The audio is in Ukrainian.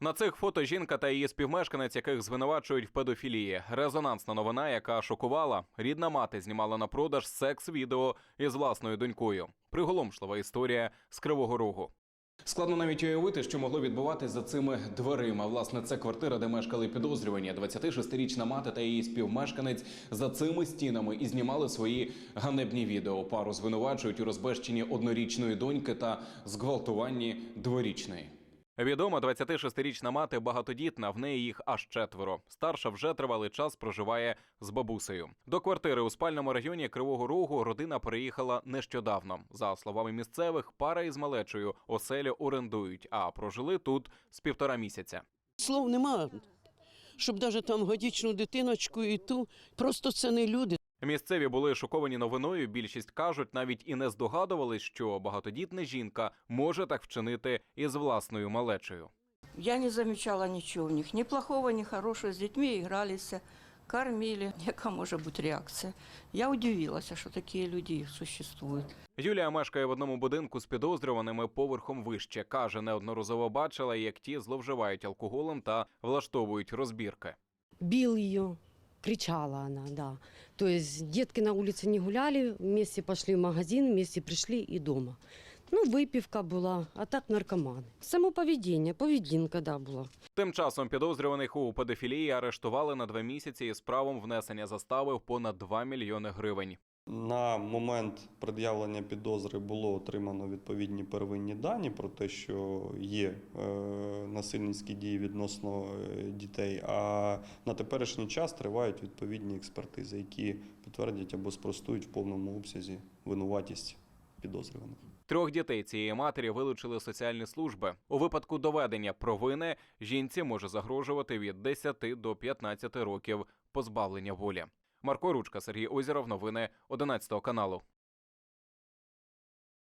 На цих фото жінка та її співмешканець, яких звинувачують в педофілії. Резонансна новина, яка шокувала. Рідна мати знімала на продаж секс-відео із власною донькою. Приголомшлива історія з Кривого Рогу. Складно навіть уявити, що могло відбуватись за цими дверима. Власне, це квартира, де мешкали підозрювані. 26-річна мати та її співмешканець за цими стінами і знімали свої ганебні відео. Пару звинувачують у розбещенні однорічної доньки та зґвалтуванні дворічної. Відомо, 26-річна мати багатодітна, в неї їх аж четверо. Старша вже тривалий час проживає з бабусею. До квартири у спальному районі Кривого Рогу родина переїхала нещодавно. За словами місцевих, пара із малечою оселю орендують, а прожили тут з півтора місяця. Слов нема, щоб навіть там годічну дитиночку і ту. Просто це не люди. Місцеві були шоковані новиною. Більшість кажуть, навіть і не здогадувались, що багатодітна жінка може так вчинити із власною малечею. Я не замечала ничего у них, ни плохого, ни хорошего. С детьми игрались, кормили. Яка може бути реакція? Я удивилась, що такі люди существують. Юлія мешкає в одному будинку з підозрюваними поверхом вище. каже, неодноразово бачила, як ті зловживають алкоголем та влаштовують розбірки. бил ее, кричала она, да. То есть детки на улице не гуляли, вместе пошли в магазин, вместе пришли и дома. Ну, выпивка была, а так наркоманы. Само поведение, поведінка, да, була. Тим часом підозрюваних у педофілії арештували на два місяці із правом внесення застави в понад 2 мільйони гривень. На момент пред'явлення підозри було отримано відповідні первинні дані про те, що є е, насильницькі дії відносно е, дітей. А на теперішній час тривають відповідні експертизи, які підтвердять або спростують в повному обсязі винуватість підозрюваних. Трьох дітей цієї матері вилучили соціальні служби. У випадку доведення провини жінці може загрожувати від 10 до 15 років позбавлення волі. Марко Ручка, Сергій Озеров. Новини 11 каналу.